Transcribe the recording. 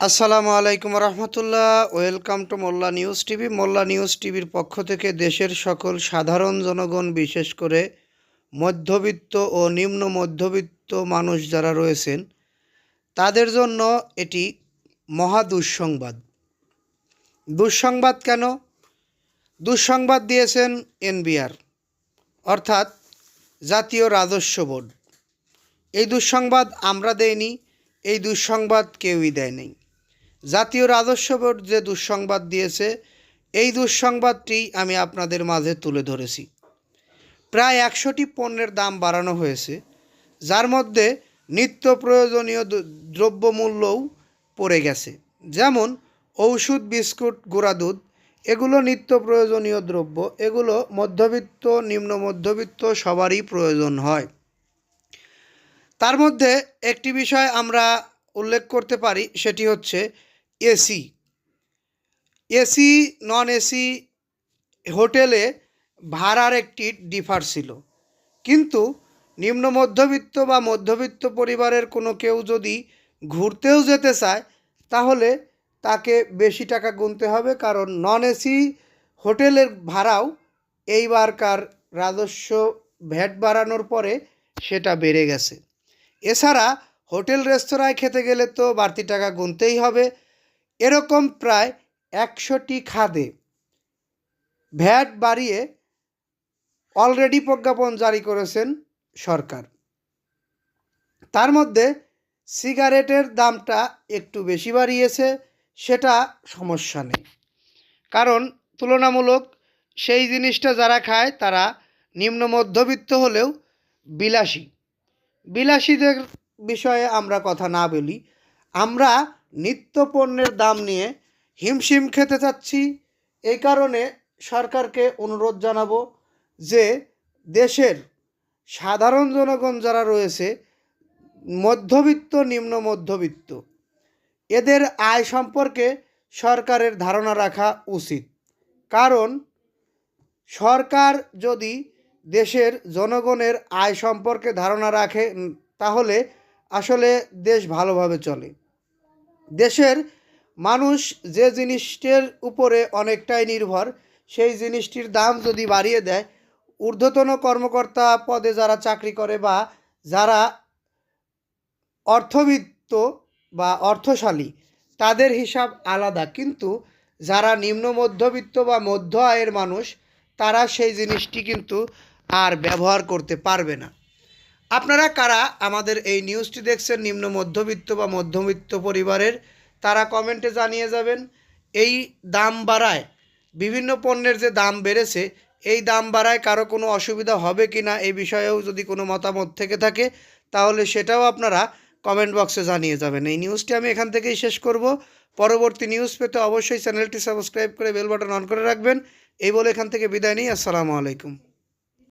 আসসালামু আলাইকুম রহমতুল্লাহ। Welcome to Molla news TV. Molla news টিভির পক্ষ থেকে দেশের সকল সাধারণ জনগণ, বিশেষ করে মধ্যবিত্ত ও নিম্ন মধ্যবিত্ত মানুষ যারা রয়েছেন, তাদের জন্য এটি মহা দুঃসংবাদ। দুঃসংবাদ কেন? দুঃসংবাদ দিয়েছেন এনবিআর, অর্থাৎ জাতীয় রাজস্ব বোর্ড। এই দুঃসংবাদ আমরা দেইনি, এই দুঃসংবাদ কেউই দেয়নি। জাতীয় রাজস্ব বোর্ড যে দুঃসংবাদ দিয়েছে, এই দুঃসংবাদটি আমি আপনাদের মাঝে তুলে ধরেছি। প্রায় একশোটি পণ্যের দাম বাড়ানো হয়েছে, যার মধ্যে নিত্য প্রয়োজনীয় দ্র- দ্রব্যমূল্যও পড়ে গেছে। যেমন ঔষধ, বিস্কুট, গুঁড়া দুধ, এগুলো নিত্য প্রয়োজনীয় দ্রব্য, এগুলো মধ্যবিত্ত, নিম্ন মধ্যবিত্ত সবারই প্রয়োজন হয়। তার মধ্যে একটি বিষয় আমরা উল্লেখ করতে পারি, সেটি হচ্ছে এসি। এসি নন এসি হোটেলে ভাড়ার একটি ডিফার ছিল। কিন্তু নিম্ন মধ্যবিত্ত বা মধ্যবিত্ত পরিবারের কোনো কেউ যদি ঘুরতেও যেতে চায়, তাহলে তাকে বেশি টাকা গুনতে হবে, কারণ নন এসি হোটেলের ভাড়াও এইবারকার রাজস্ব ভ্যাট বাড়ানোর পরে সেটা বেড়ে গেছে। এছাড়া হোটেল রেস্তোরাঁয় খেতে গেলে তো বাড়তি টাকা গুনতেই হবে এরকম প্রায় একশোটি খাদে ভ্যাট বাড়িয়ে অলরেডি প্রজ্ঞাপন জারি করেছেন সরকার। তার মধ্যে সিগারেটের দামটা একটু বেশি বাড়িয়েছে, সেটা সমস্যা নেই। কারণ তুলনামূলক সেই জিনিসটা যারা খায়, তারা নিম্ন মধ্যবিত্ত হলেও বিলাসী। বিলাসীদের বিষয়ে আমরা কথা না বলি। আমরা নিত্য পণ্যের দাম নিয়ে হিমশিম খেতে চাচ্ছি। এই কারণে সরকারকে অনুরোধ জানাব যে দেশের সাধারণ জনগণ যারা রয়েছে, মধ্যবিত্ত, নিম্ন মধ্যবিত্ত, এদের আয় সম্পর্কে সরকারের ধারণা রাখা উচিত। কারণ সরকার যদি দেশের জনগণের আয় সম্পর্কে ধারণা রাখে, তাহলে আসলে দেশ ভালোভাবে চলে। দেশের মানুষ যে জিনিসটির উপরে অনেকটাই নির্ভর, সেই জিনিসটির দাম যদি বাড়িয়ে দেয়, ঊর্ধ্বতন কর্মকর্তা পদে যারা চাকরি করে বা যারা অর্থবিত্ত বা অর্থশালী, তাদের হিসাব আলাদা। কিন্তু যারা নিম্ন মধ্যবিত্ত বা মধ্য আয়ের মানুষ, তারা সেই জিনিসটি কিন্তু আর ব্যবহার করতে পারবে না। আপনারা কারা আমাদের এই নিউজটি দেখছেন? নিম্ন মধ্যবিত্ত বা মধ্যবিত্ত পরিবারের, তারা কমেন্টে জানিয়ে যাবেন। এই দাম বাড়ায়, বিভিন্ন পণ্যের যে দাম বেড়েছে, এই দাম বাড়ায় কারও কোনো অসুবিধা হবে কি না, এই বিষয়েও যদি কোনো মতামত থেকে থাকে, তাহলে সেটাও আপনারা কমেন্ট বক্সে জানিয়ে যাবেন। এই নিউজটি আমি এখান থেকেই শেষ করব। পরবর্তী নিউজ পেতে অবশ্যই চ্যানেলটি সাবস্ক্রাইব করে বেল বাটন অন করে রাখবেন। এই বলে এখান থেকে বিদায় নিই। আসসালামু আলাইকুম।